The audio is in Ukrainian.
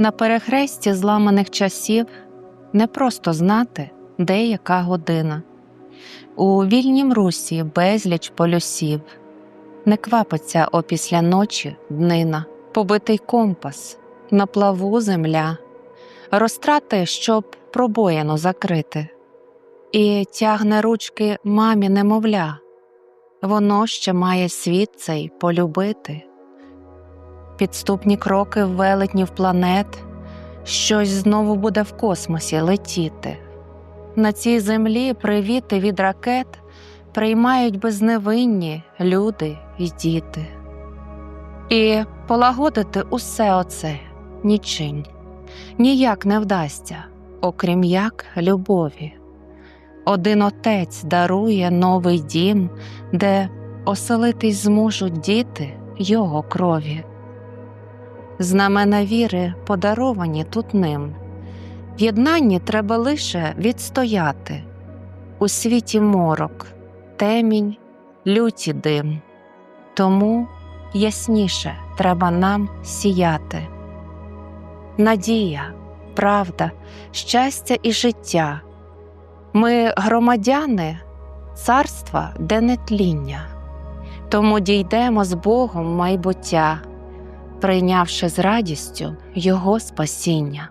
На перехресті зламаних часів не просто знати, де яка година. У вільнім русі безліч полюсів, не квапиться опісля ночі днина, побитий компас, на плаву земля, розтрати, щоб пробоїну закрити, і тягне ручки мамі немовля, воно ще має світ цей полюбити. Підступні кроки велетнів планет, щось знову буде в космосі летіти. На цій землі привіти від ракет приймають безневинні люди і діти. І полагодити усе оце нічим ніяк не вдасться, окрім як любові. Один отець дарує новий дім, де оселитись зможуть діти його крові. Знамена віри подаровані тут ним. В єднанні треба лише відстояти у світі морок, темінь, люті дим. Тому ясніше треба нам сіяти. Надія, правда, щастя і життя. Ми громадяни царства, де не тління, тому дійдемо з Богом майбуття, прийнявши з радістю Його спасіння.